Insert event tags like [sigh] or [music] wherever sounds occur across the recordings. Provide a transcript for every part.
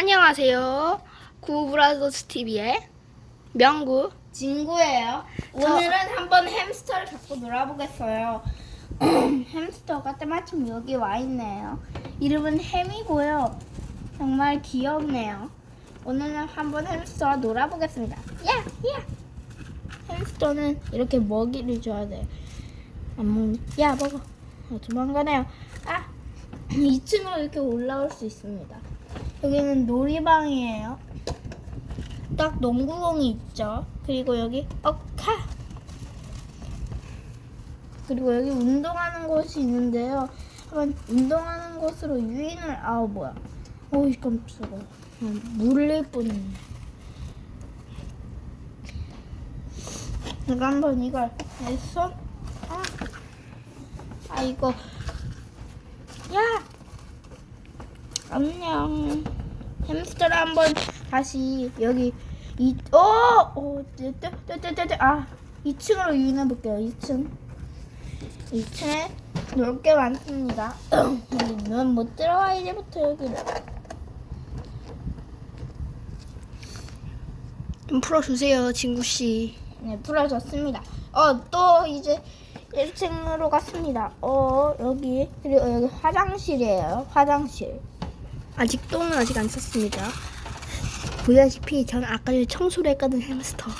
안녕하세요. 구브라더스 TV의 명구. 친구예요. 오늘은 한번 햄스터를 갖고 놀아보겠어요. [clears throat] 햄스터가 때마침 여기 와 있네요. 이름은 햄이고요. 정말 귀엽네요. 오늘은 한번 햄스터와 놀아보겠습니다. 야, 야. 햄스터는 이렇게 먹이를 줘야 돼요. 안 먹니? 야, 먹어. 아, 도망가네요. 아, 2층으로 이렇게 올라올 수 있습니다. 여기는 놀이방이에요. 딱 농구공이 있죠. 그리고 여기 어카. 그리고 여기 운동하는 곳이 있는데요. 한번 운동하는 곳으로 유인을 아우 뭐야. 어이 깜짝아. 아, 물릴 뻔했네. 내가 한번 이걸 내 손. 아, 아 이거. 야. 안녕. 햄스터를 한번 다시 여기 이 어, 어, 떼떼떼떼떼 아, 2층으로 유인해 볼게요. 2층. 2층에 놀 게 많습니다. [clears throat] 여기는 못 들어와 이제부터 여기는. 좀 풀어주세요, 친구씨. 네, 풀어졌습니다. 어, 또 이제 1층으로 갔습니다. 어, 여기 그리고 여기 화장실이에요. 화장실. 아직 똥은 아직 안 썼습니다. 보다시피 저는 아까 청소를 했거든, 햄스터.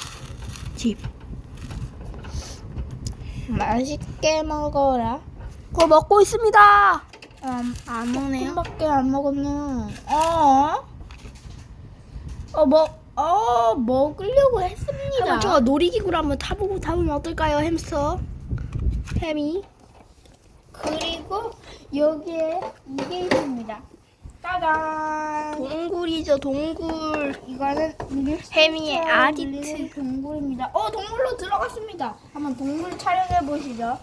집. 맛있게 먹어라. 그거 먹고 있습니다! 음, 안 먹네요. 조금밖에 안 먹었네. 어? 어, 먹, 어, 먹으려고 했습니다. 한번 저 놀이기구를 한번 타보고 타보면 어떨까요, 햄스터? 햄이. 그리고 여기에 있습니다. 짜잔. 동굴이죠, 동굴. 이거는 햄이의 실제로 아지트. 들리는 동굴입니다. 어, 동굴로 들어갔습니다. 한번 동굴 촬영해 보시죠.